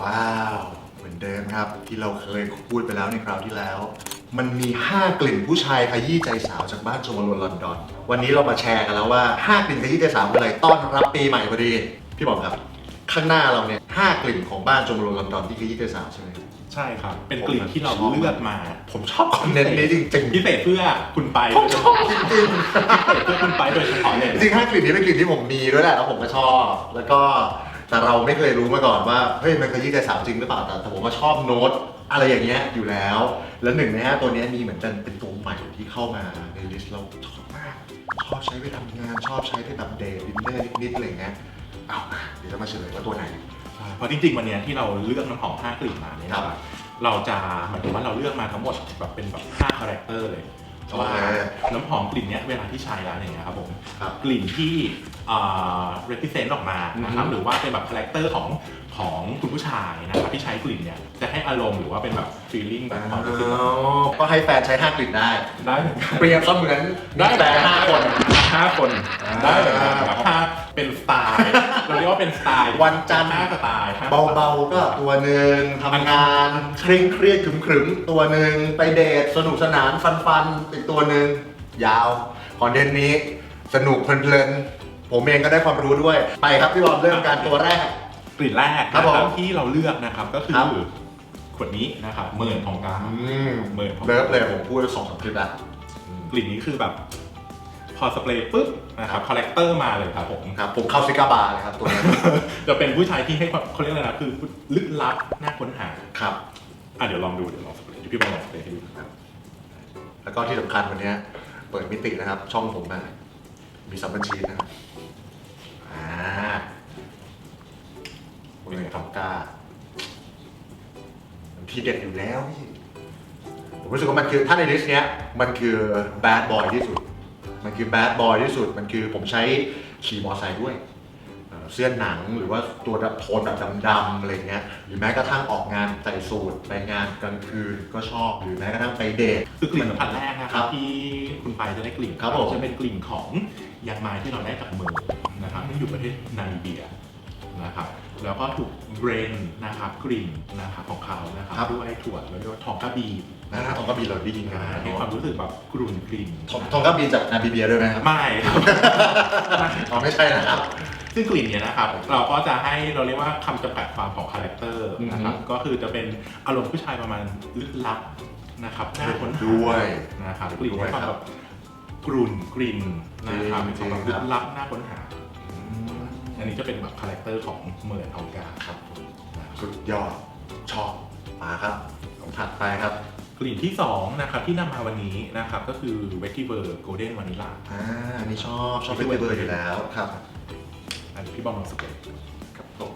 ว้าว เหมือนเดิมครับ ที่เราเคยพูดไปแล้วในคราวที่แล้ว มันมี 5 กลิ่นผู้ชายขยี้ใจสาวจากบ้านโจมาลวนลอนดอน วันนี้เรามาแชร์กันแล้วว่า 5 กลิ่นขยี้ใจสาวคืออะไรต้อนรับปีใหม่พอดี พี่บอกครับ ข้างหน้าเราเนี่ยห้ากลิ่นของบ้านโจมาลวนลอนดอนที่ขยี้ใจสาวใช่ไหม ใช่ครับ เป็นกลิ่นที่เราเลือกมา ผมชอบคอนเทนต์นี้จริงๆพิเศษเพื่อคุณไปผมชอบจริงพิเศษเพื่อคุณไปโดยเฉพาะเลยๆจริงๆห้ากลิ่นนี้เป็นกลิ่นที่ผมมีด้วยแหละแล้วผมก็ชอบ แล้วก็ แต่เราไม่เคยรู้มาก่อนว่าเฮ้ยมันขยี้ใจสาวจริงหรือเปล่าแต่แต่ผมว่าชอบโน้ตอะไรอย่างเงี้ยอยู่แล้ว แล้วหนึ่งในห้าตัวเนี้ยมีเหมือนกันเป็นตัวใหม่ที่เข้ามาในลิสต์เราชอบมากชอบใช้ไปทำงานชอบใช้ไปแบบเดทดินเนอร์นิดๆอะไรอย่างเงี้ยเอามาเดี๋ยวจะมาเฉลยว่าตัวไหนใช่เพราะจริงๆวันเนี้ยที่เราเลือกน้ำหอม5กลิ่นมาเนี่ยนะคครัรับบเราจะหมายถึงว่าเราเลือกมาทั้งหมดแบบเป็นแบบ5คาแรคเตอร์เลย ว่าโอเคน้ำหอมกลิ่นเนี้ยเวลาที่ใช้แล้วอย่างเงี้ยครับผมครับกลิ่นที่อ่า represent ออกมานะครับอือฮึ หรือว่าเป็นแบบคาแรคเตอร์ของของคุณผู้ชายนะครับที่ใช้กลิ่นเนี่ยจะให้อารมณ์หรือว่าเป็นแบบ feeling แบบความรู้สึกแบบก็ให้แฟนใช้ห้ากลิ่นได้ ได้เหมือนกัน เปรียบเสมือนมีแฟนห้าคน ห้าคนอ่าได้เหมือนกันแบบถ้า เป็นสไตล์เราเรียกว่าเป็นสไตล์วันจันทร์ ห้าสไตล์ห้สไตล์ เบาๆ ก็ตัวหนึ่งทำงานเคร่งเครียดขรึมๆตัวหนึ่งไปเดทสนุกสนานฟันๆอีกตัวหนึ่งยาวคอนเทนต์นี้สนุกเพลินๆ ผมเองก็ได้ความรู้ด้วย ไปครับพี่บอมเริ่มการตัวแรก กลิ่นแรกครับนะผมที่เราเลือกนะครับก็คือครับขวดนี้นะครับเมินของกลางอืมเมินของเลิฟเลยผมพูดไปสองสามคลิปแล้ว กลิ่นนี้คือแบบพ อสเปรย์ปุ๊บนะครับคาแรคเตอร์มาเลยครับผม ครับผมเข้าซิกาบาร์เลยครับตัวนี้ จะเป็นผู้ชายที่ให้ความเขาเรียกอะไรนะคือลึกลับน่าค้นหาครับอะเดี๋ยวลองดูเดี๋ยวลองสเปรย์เดี๋ยวพี่บอลลองสเปรย์ให้ดูครับ แล้วก็ที่สำคัญวันนี้เปิดมิตินะครับ ช่องผมนะมีซับบัญชีนะครับอ่าเป็นไงครับกล้ามันทีเด็ดอยู่แล้วพี่ผมรู้สึกว่ามันคือถ้าในลิสต์เนี้ยมันคือแบดบอยที่สุด มันคือแบดบอยที่สุด มันคือผมใช้ขี่มอเตอร์ไซค์ด้วยเอ่อเสื้อหนังหรือว่าตัวแบบโทนแบบดำๆอะไรเงี้ย หรือแม้กระทั่งออกงานใส่สูทไปงานกลางคืนก็ชอบ หรือแม้กระทั่งไปเดท คือกลิ่นสัมผัสแรกนะคครัรับบที่คุณไปจะได้กลิ่นครับผม จะเป็นกลิ่นของยางไม้ที่เราได้จากเมืองนะครับที่อยู่ประเทศนามิเบีย นะครับแล้วก็ถูกเบรนนะครับกลิ่นนะครับของเขานะครับครับ ด้วยถั่วแล้วเรียกว่าทองกระบีนะฮะทองกระบีเราได้ยินกันนะให้ความรู้สึกแบบกรุ่นกลิ่นทองทองกระบีจากนาบีเบียด้วยไหมครับไม่ครับ อ๋อไม่ใช่นะครับ ซึ่งกลิ่นเนี้ยนะครับเราก็จะให้เราเรียกว่าคำจำกัดความของคาแรคเตอร์นะครับอือฮึ ก็คือจะเป็นอารมณ์ผู้ชายประมาณลึกลับนะครับน่าค้นหาด้วย นะครับกลิ่นด้วยให้ความคแบรับบกรุ่นกลิ่นนะครับจริมีงความแบบจริลึงครับกลับน่าค้นหา อันนี้จะเป็นแบบคาแรคเตอร์ของเมิร์นออกาครับสุดยอดชอบมาครับของถัดไปครับกลิ่นที่สองนะครับที่นำมาวันนี้นะครับก็คือ v e t i v e r Golden Vanilla อ่าอันนี้ชอบชอบเป็นเบอร์อยู่แล้วครับอันนี้พี่บอมลองสเปรย์ครับผม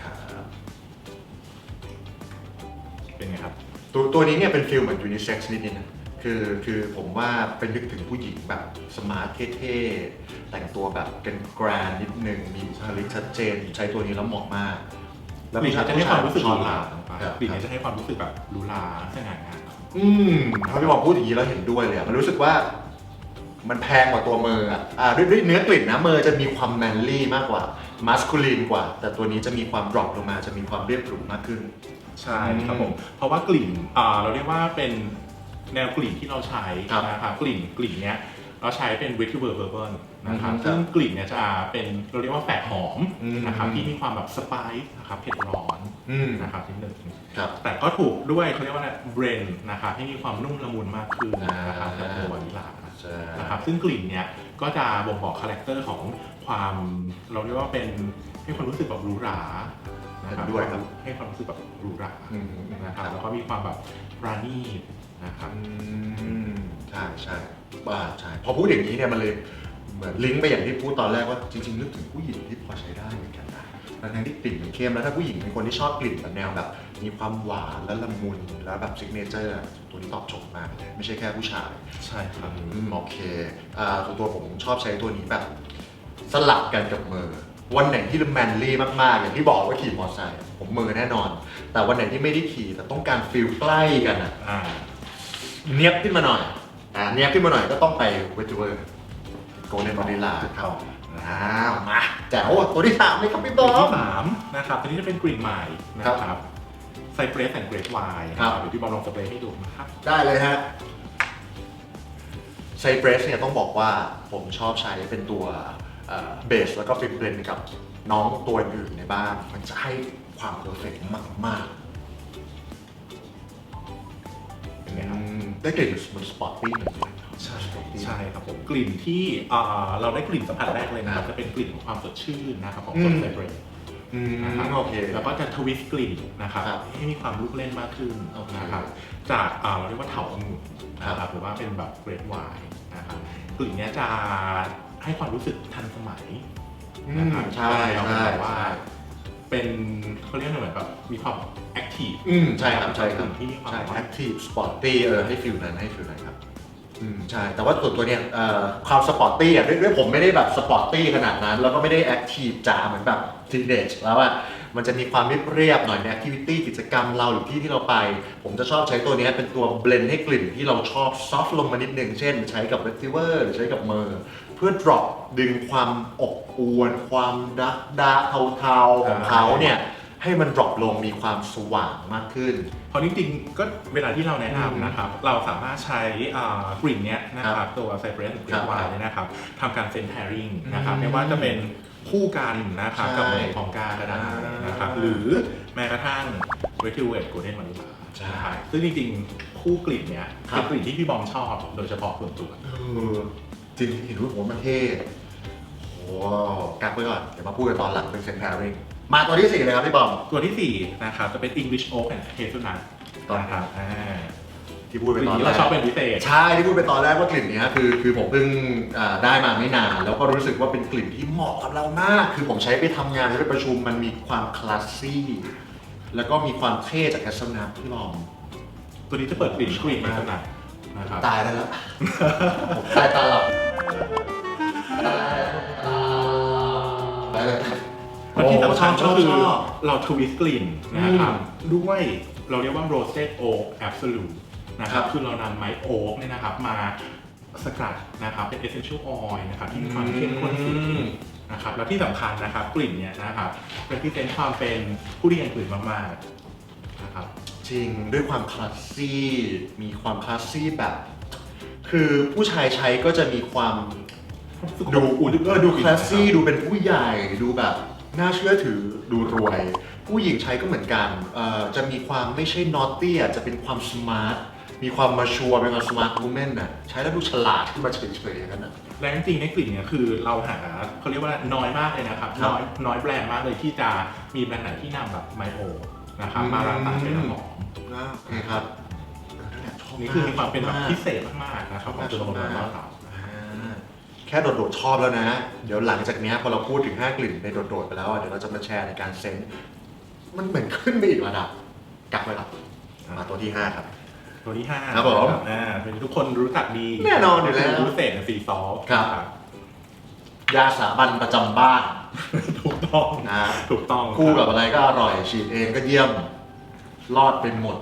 ครับเป็นไงครับ ตัวตัวนี้เนี่ยเป็นฟิลเหมือนยูนิเซ็กซ์นิดนึงนะ คือคือผมว่าเป็นนึกถึงผู้หญิงแบบสมาร์ทเท่ๆแต่งตัวแบบเป็นแกรนนิดนึงมีบุคลิกชัดเจน ใช้ตัวนี้แล้วเหมาะมากกลิ่นจะให้ความรู้สึกหรูหราครับกลิ่นนี้จะให้ความรู้สึกแบบหรูหราสง่างามอืมถ้าพี่บอมพูดอย่างนี้เราเห็นด้วยเลยอะมันรู้สึกว่ามันแพงกว่าตัวเมอร์อะอ่าด้วยด้วยเนื้อกลิ่นนะเมอร์จะมีความแมนลี่มากกว่ามัสคูลีนกว่า แต่ตัวนี้จะมีความดรอปลงมาจะมีความเรียบหรูมากขึ้น ใช่ครับผม เพราะว่ากลิ่นอ่าเราเรียกว่าเป็น แนวกลิ่นที่เราใช้ครับนะครับกลิ่นกลิ่นเนี้ยเราใช้เป็น v e t i v e r Bourbon นะครับอืมซึ่งกลิ่นเนี้ยจะเป็นเราเรียกว่าแฝดหอมอืม นะครับที่มีความแบบสไปซ์นะครับเผ็ดร้อนอืมนะครับนิดหนึ่ง ครับ แต่ก็ถูกด้วยเขาเรียกว่าเบรนนะครับให้มีความนุ่มละมุนมากขึ้นนะครับอ่า จากตัววานิลลาใช่นะครับซึ่งกลิ่นเนี้ยก็จะบ่งบอกคาแรคเตอร์ของความเราเรียกว่าเป็นให้ความรู้สึกแบบหรูหรานะครับด้วยครับให้ความรู้สึกแบบหรูหราอืมนะครับแล้วก็มีความแบบปราณีต นะครับอืมใช่ใช่บ้าใช่พอพูดอย่างนี้เนี่ยมันเลยเหมือนลิงก์ไปอย่างที่พูดตอนแรกว่าจริงๆนึกถึงผู้หญิงที่พอใช้ได้เหมือนกันนะทั้งๆที่กลิ่นมันเข้มแล้วถ้าผู้หญิงเป็นคนที่ชอบกลิ่นแบบแนวแบบ มีความหวานและละมุนแล้วแบบซิกเนเจอร์ตัวนี้ตอบโจทย์มากเลยไม่ใช่แค่ผู้ชาย ใช่ครับ อืมโอเคอ่าส่วนตัวผมชอบใช้ตัวนี้แบบ สลับกันกับมือ วันไหนที่แมนลี่มากๆ อย่างที่บอกว่าขี่มอเตอร์ไซค์ผมมือแน่นอน แต่วันไหนที่ไม่ได้ขี่แต่ต้องการฟิลใกล้กันอะอ่า เนียบขึ้นมาหน่อยอ่าเนียบขึ้นมาหน่อยก็ต้องไปเวทเวอร์โกลเด้นวานิลาครับอ้าวมาแจ๋วตัวที่สามเลยครับพี่บตัอวที่ม สามนะครับตัวนี้จะเป็นกลิ่นใหม่นะครับไซเ r รสแอนด์เกรดไวน์ครับ เดี๋ยวพี่บอลลองสเปรย์ให้ดูนะครับ ได้เลยฮะไซเ r รสเนี่ยต้องบอกว่าผมชอบใช้เป็นตัวเบสแล้วก็เป็นเบลนกับน้องตัวอื่นในบ้าน มันจะให้ความเพอร์เฟกต์มาก เป็นไงครับๆ ได้กลิ่นมันสปอร์ตตี้เหมือนกันใช่ใช่ครับผมกลิ่นที่อ่าเราได้กลิ่นสัมผัสแรกเลยนะครับจะเป็นกลิ่นของความสดชื่นนะครับของต้นไซเบรสอืมนะครับโอเค แล้วก็จะทวิสต์กลิ่นนะครับครับให้มีความลูกเล่นมากขึ้นโอเคนะครับจากอ่าเราเรียกว่าเถาองุ่นนะคครัรับบหรือว่าเป็นแบบเกรดไวน์นะครับกลิ่นเนี้ยจะให้ความรู้สึกทันสมัยอืนะมครับใช่เราใช่แบบว่า เป็นเขาเรียกว่าเหมือนแบบมีความแอคทีฟอืมใช่ครับใช่ครับที่มีความใช่แบบว่า active sporty เออให้ฟิลนั้นให้ฟิลนั้นครับอืมใช่ แต่ว่าตัวตัวเนี้ยเอ่อความสปอร์ตตี้อะด้วยด้วยผมไม่ได้แบบสปอร์ตตี้ขนาดนั้น แล้วก็ไม่ได้แอคทีฟจ๋าเหมือนแบบทีเดชแล้วอะมันจะมีความเรียบๆหน่อยในแอคทิวิตี้กิจกรรมเราหรือที่ที่เราไป ผมจะชอบใช้ตัวเนี้ยเป็นตัวเบลนให้กลิ่นที่เราชอบซอฟต์ลงมานิดนึง เช่น ใช้กับ r e t i v e r หรือใช้กับเมอร์เพื่อ drop ดึงความอบอวน ความดักดาเทาๆของเขาเนี่ยให้มัน drop ลงมีความสว่างมากขึ้น เพราะจริงๆก็เวลาที่เราแนะนำนะครับ เราสามารถใช้อ่ากลิ่นเนี้ยนะครับตัวไซเ r รสกครัลิ่นบวายเนี่ยนะครับทำการเซนแ p ริงนะครับอืมไม่ว่าจะเป็นคู่กันนะครับใช่กับเมของกาก็ได้นะครับ อ่าหรือแม้กระทั่งเวทิเวตโกลเด้นวานิลาใช่นะครับซึ่งจริงๆ คู่กลิ่นเนี้ยครับ เป็นกลิ่นที่พี่บอมชอบโดยเฉพาะส่วนตัว เออ จริงเห็นว่าผมมันเท่โอ้กักไว้ก่อนเดี๋ยวมาพูดกันตอนหลังเป็นเซนแพริงมาตัวที่สี่เลยครับพี่บอม ตัวที่สี่นะครับ จะเป็น English Oak and Hazelnut นะครับอ่าที่พูดกไปลิ่นตอนที่แรเรากชอบเป็นพิเศษ ใช่ที่พูดไปตอนแรกว่ากลิ่นเนี้ยคือคือผมเพิ่งอ่าได้มาไม่นาน แล้วก็รู้สึกว่าเป็นกลิ่นที่เหมาะกับเรามาก คือผมใช้ไปทำงานหรือไปประชุมมันมีความคลาสซี่แล้วก็มีความเท่จากแคสเซิลนัทพี่บอม ตัวนี้จะเปิดกลิ่นกลิ่น Hazelnut นะครับ ตายได้แล้ว ผมตายตาหลับ ตายเลยมันที่สำคัญชก็อบคือชอบเราทวิสต์กลิ่นนะครับด้วยเราเรียกว่า roasted oak absolute นะครับครับคือเรานำไม้โอ๊กเนี่ยนะครับมาสกัดนะครับเป็น essential oil นะครับที่มีความเข้มข้นสูงนะครับแล้วที่สำคัญนะครับกลิ่นเนี่ยนะครับเป็นพิเศษความเป็นผู้เรียนกลิ่นมากๆนะครับ จริงด้วยความคลาสซี่ มีความคลาสซี่แบบ คือผู้ชายใช้ก็จะมีความ ดูเออดูคลาสซี่ดูเป็นผู้ใหญ่ดูแบบน่าเชื่อถือดูรวย ผู้หญิงใช้ก็เหมือนกันเอ่อจะมีความไม่ใช่นอตตี้อะจะเป็นความสมาร์ทมีความมาชัวร์เป็นความสมาร์ทวูแมนน่ะใช้แล้วดูฉลาดขึ้นมาเฉยๆอย่างนั้นน่ะและจริงๆในกลิ่นเนี่ยคือเราหาเขาเรียกว่าน้อยมากเลยนะครับครับน้อยน้อยแบรนด์มากเลยที่จะมีแบรนด์ไหนที่นำแบบไมโอนะครับมารังสรรค์เป็นน้ำหอมนะโอเคครับเออนั่นแหละชอบนี่คือมีความเป็นแบบชอบกพิเศษมากๆนะครับของตัวโรนเราอ่า แค่โดดๆชอบแล้วนะ เดี๋ยวหลังจากเนี้ยพอเราพูดถึง 5 กลิ่นในโดดๆไปแล้วอะเดี๋ยวเราจะมาแชร์ในการเซนส์มันเหมือนขึ้นไปอีกระดับกักไว้ครับมาตัวที่ 5 ครับ ตัวที่ห้าครับผมอ่าเป็นทุกคนรู้จักดีแน่นอนอยู่แล้วรู้เศษในซีซอลครับ ยาสามัญประจำบ้านถูกต้องนะถูกต้องคู่กับอะไรก็อร่อยฉีดเองก็เยี่ยม รอดเป็นหมด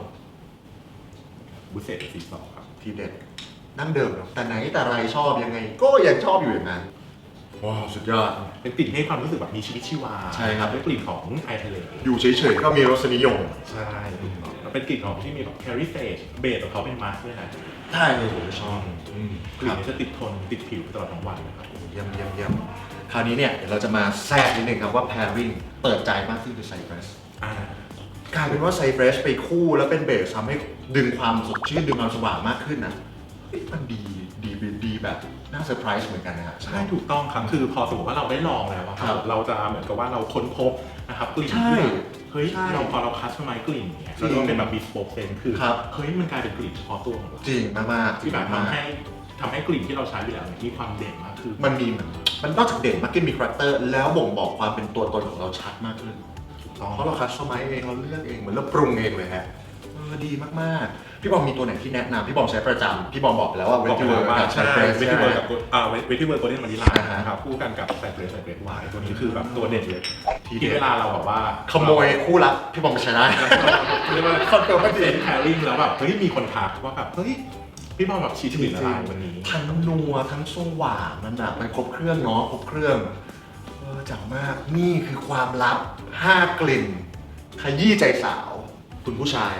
บุเศษซีซอลครับ ทีเด็ด นั่งเดิมเนอะแต่ไหนแต่ไรชอบยังไง ก็ยังชอบอยู่อย่างนั้นว้าวสุดยอด เป็นกลิ่นให้ความรู้สึกแบบมีชีวิตชีวาใช่ครับด้วยกลิ่นของไอทะเลอยู่เฉยๆก็มีรสนิยมใช่ถูกต้องแล้วเป็นกลิ่นของที่มีแบบแคริเซจเบสของเขาเป็นมาสด้วยนะใช่เลยผมชอบอืมกลิ่นเนี้จะติดทนติดผิวตลอดทั้งวันนะครับเยี่ยมเยี่ยมเยี่ยมคราวนี้เนี่ยเดี๋ยวเราจะมาแทรกนิดนึงครับว่า pairing เปิดใจมากขึ้นคือไซเ r รสอ่ากลายเป็นว่าไซเ r รสไปคู่แล้วเป็นเบสทำให้ดึงความสดชื่นดึงความสว่างมากขึ้นนะ เฮ้ยมันดีดีดีแบบน่าเซอร์ไพรส์เหมือนกันนะครับ ใช่ถูกต้องครับคือพอสมมติว่าเราได้ลองแล้วอะคครัรับบเราจะเหมือนกับว่าเราค้นพบนะครับกลิ่นใช่ที่แบบเฮ้ยใช่เราพอเราคัสตอมไมกลิ่นเนี่ยจริงเราเป็นแบบบิสโ k กเซนคือครับ เฮ้ยมันกลายเป็นกลิ่นเฉพาะตัวของเราจริงมากๆที่แบบมากทำให้ทำให้กลิ่นที่เราใช้อยู่แล้วเนี่ยมีความเด่นมากขึ้นมันมีเหมือนมันนอกจากเด่นมากขึ้นมีคาแรคเตอร์ แล้วบ่งบอกความเป็นตัวตนของเราชัดมากขึ้นถูกต้อง เพราะเราคัสตอมไมซ์เองเราเลือกเองเหมือนเราปรุงเองเลยฮะเออดีมากๆ พี่บอมมีตัวไหนที่แนะนำพี่บอมใช้ประจำพี่บอมบอกไปแล้วว่าเวบอกทีเลเวิยร์ว่ากับใช่ไซเฟรสเวทิเวอร์กับอ่าเวทิเวอร์โกลเด้นมานิลาอ่าฮะนะครับคู่กันกับไซเฟรสไซเฟรสไวน์ตัวนี้คือแบบตัวเด่นเลยทีที่เด็ดเวลาเราแบบว่าขโมยคู่รักพี่บอมไปใช้ได้ เรียกว่าคอนโทรลไม่ดี เซนแคริ่งแล้วแบบเฮ้ยมีคนทักว่าแบบเฮ้ยพี่บอลแบบชี้ถึงอะไรวันนี้ ทั้งนัวทั้งสว่างมันแบบมันครบเครื่องเนาะครบเครื่องเออจังมากนี่คือความลับ 5 กลิ่นขยี้ใจสาว คุณผู้ชาย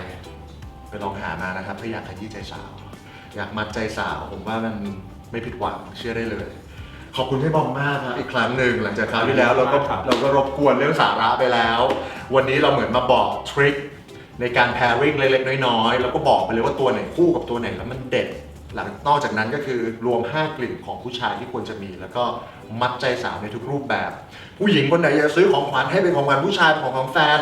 ไปลองหามานะครับถ้าอยากขยี้ใจสาว อยากมัดใจสาว ผมว่ามันไม่ผิดหวังเชื่อได้เลย ขอบคุณพี่บอมมากครับอีกครั้งหนึ่งหลังจากคราวที่แล้วเราก็ครับ เราก็รบกวนเรื่องสาระไปแล้ว วันนี้เราเหมือนมาบอกทริคในการ pairing เล็กๆน้อยๆแล้วก็บอกไปเลยว่าตัวไหนคู่กับตัวไหนแล้วมันเด็ดหลังนอกจากนั้นก็คือรวม 5 กลิ่นของผู้ชายที่ควรจะมี แล้วก็มัดใจสาวในทุกรูปแบบ ผู้หญิงคนไหนอยากซื้อของขวัญให้เป็นของขวัญผู้ชายเป็นของขวัญแฟน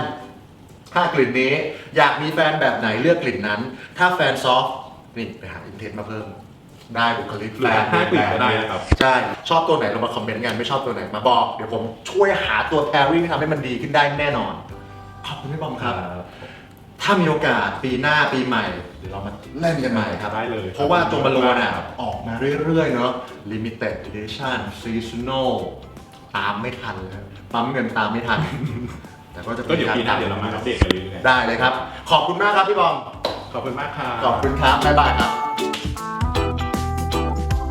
ห้ากลิ่นนี้อยากมีแฟนแบบไหนเลือกกลิ่นนั้น ถ้าแฟนซอฟต์นี่ไปหาอินเทนมาเพิ่ม ได้บุคลิกหรือห้ากลิ่นก็ได้นะครับ ใช่ชอบตัวไหนเรามาคอมเมนต์กันไม่ชอบตัวไหนมาบอก เดี๋ยวผมช่วยหาตัว pairing ที่ทำให้มันดีขึ้นได้แน่นอน ขอบคุณพี่บอมครับ ถ้ามีโอกาสปีหน้าปีใหม่เดี๋ยวเรามาเล่นกันใหม่ครับได้เลยเพราะว่าตัวบอลลูนอะครับออกมาเรื่อยๆ เนาะ limited edition seasonal ตามไม่ทันเลยปั๊มเงินตามไม่ทัน แต่ก็จะก็เดี๋ยวปีหน้าเดี๋ยวเรามาอัปเดตกันเรื่อยได้เลยครับ ขอบคุณมากครับพี่บอมๆขอบคุณมากครับ ขอบคุณครับบ๊ายบายครับ